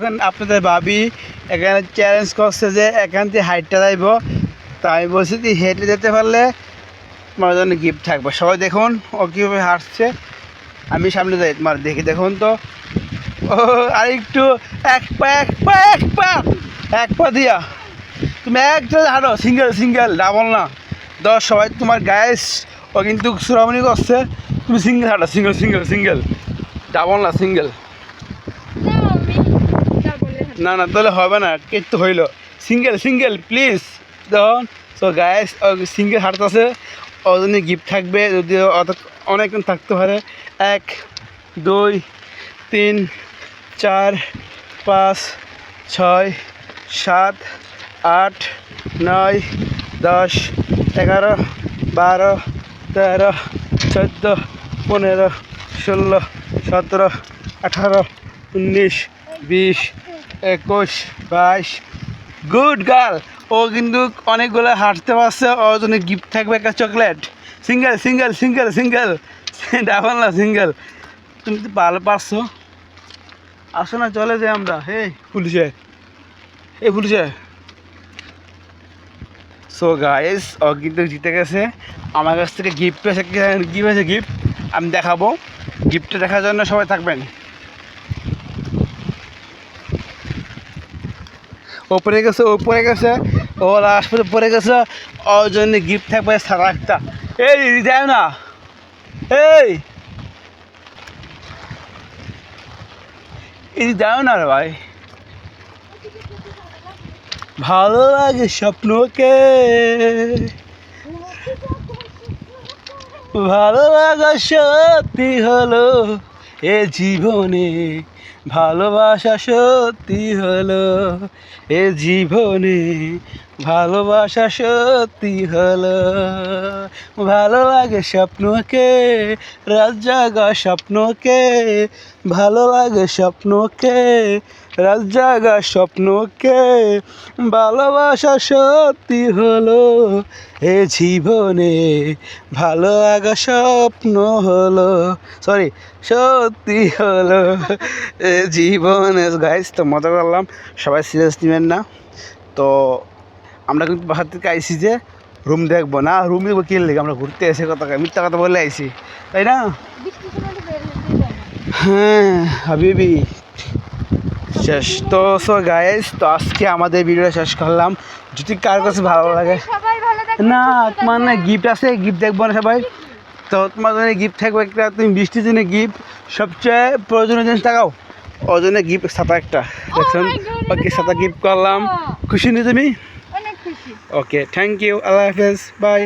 এখন আপনাদের ভাবি এখানে চ্যালেঞ্জ করছে যে এখান থেকে হাইটটা যাইব। তাই বলছি যে হেঁটে যেতে পারলে তোমার জন্য গিফট থাকবে। সবাই দেখুন, ও কীভাবে হাঁটছে। আমি সামনে যাই, তোমার দেখি, দেখুন তো। ও, আর একটু, এক পা এক পা এক পা এক পা দিয়া। তুমি একটা হাঁটো সিঙ্গেল সিঙ্গেল ডাবল না। দশ সবাই তোমার গায়েস ও কিন্তু সুরামনি করছে। তুমি সিঙ্গেল হাঁটো সিঙ্গেল সিঙ্গেল সিঙ্গেল ডাবল না সিঙ্গেল না না, তাহলে হবে না কেট তো হইল। সিঙ্গেল সিঙ্গেল প্লিজ দেখুন সো গায়েস সিঙ্গেল হাঁটতেছে ওর জন্য গিফট থাকবে যদি অনেকক্ষণ থাকতে পারে। এক, দুই, তিন, চার, পাঁচ, ছয়, সাত, আট, নয়, দশ, এগারো, বারো, তেরো, চোদ্দ, পনেরো, ষোলো, সতেরো, আঠারো, উনিশ, বিশ একুশ, বাইশ। Good girl. ও কিন্তু অনেকগুলো হাঁটতে পারছে, ওর জন্য গিফট থাকবে একটা chocolate. Single single single single. Double না, সিঙ্গেল। তুমি তো ভালো পারছ। আসো না, চলে যাই আমরা। হে পুলিশে। হে পুলিশে। সো গাইস ও কিন্তু জিতে গেছে। আমার কাছ থেকে গিফট পেয়েছে কি পেয়েছে গিফট? আমি দেখাবো। গিফটটা দেখার জন্য সবাই থাকবেন। ওপরে গেছে ওপরে গেছে, ও লাস্ট পরে গেছে। ওর জন্য গিফট থাকবে সারা একটা এই দেয় না। এই। এই দাও না রে ভাই। ভালো লাগে স্বপ্নকে। ভালো লাগা সত্যি হলো। এ জীবনে ভালোবাসা সত্যি হলো এ জীবনে ভালোবাসা সত্যি হলো। ভালো লাগে স্বপ্নকে, রাত জাগা স্বপ্নকে। ভালো লাগে স্বপ্নকে, রাত জাগা স্বপ্নকে। ভালোবাসা সত্যি হলো। এ জীবনে ভালো লাগা স্বপ্ন হলো। সরি সত্যি হলো। এ জীবনে। গাইস তো মজা করলাম। সবাই সিরিয়াস নেবেন না। তো আমরা কিন্তু বাসার থেকে আইসি যে রুম দেখব না রুম দেখব কি লেগে? আমরা ঘুরতে এসে কথা মিথ্যা কথা বলে আইসি তাই না? হ্যাঁ হাবিবি। শেষ তো সো গাইস তো আজকে আমাদের ভিডিওটা শেষ করলাম। যদি কার কাছে ভালো লাগে ভালো থাকে না তোমার না গিফট আছে গিফট দেখব না সবাই। তো তোমার জন্য গিফট থাকবে একটা তুমি বৃষ্টির জন্য গিফট সবচেয়ে প্রয়োজনীয় জিনিস টাকাও ওর জন্য গিফট সাতা একটা দেখছেন? my God, সাতা গিফট করলাম। খুশি নি তুমি? ওকে থ্যাংক ইউ আল্লাহ হাফেজ বাই